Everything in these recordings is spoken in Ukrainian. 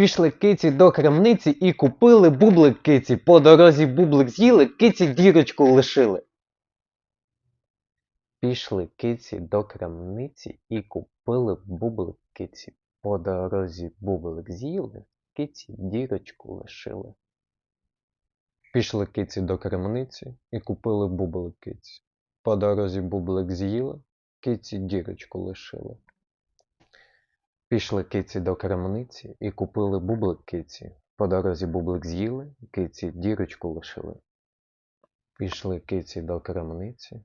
Пішли киці до крамниці і купили бублик киці. По дорозі бублик з'їли, киці дірочку лишили. Пішли киці до крамниці і купили бублик киці. По дорозі бублик з'їли, киці дірочку лишили. Пішли киці до крамниці і купили бублик киці. По дорозі бублик з'їли, киці дірочку лишили. Пішли киці до крамниці і купили бублик киці. По дорозі бублик з'їли, киці дірочку лишили. Пішли киці до крамниці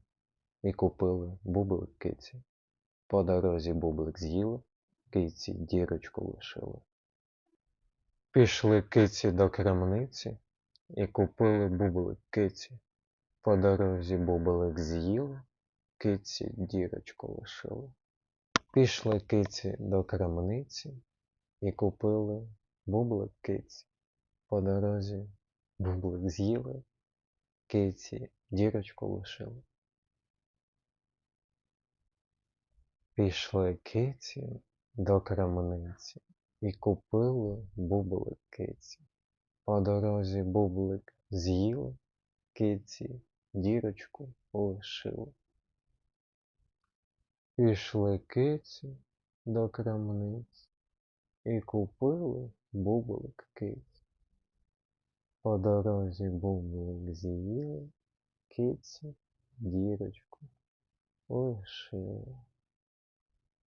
і купили бублик киці. По дорозі бублик з'їли, киці дірочку лишили. Пішли киці до крамниці і купили бублик киці. По дорозі бублик з'їли, киці дірочку лишили. Пішли киці до крамниці і купили бублик киці. По дорозі бублик з'їли, киці дірочку лишили. Пішли киці до крамниці і купили бублик киці. По дорозі бублик з'їли, киці дірочку лишили. Пішли киці до крамниць і купили бублик киці. По дорозі бублик з'їли, киці дірочку лишили.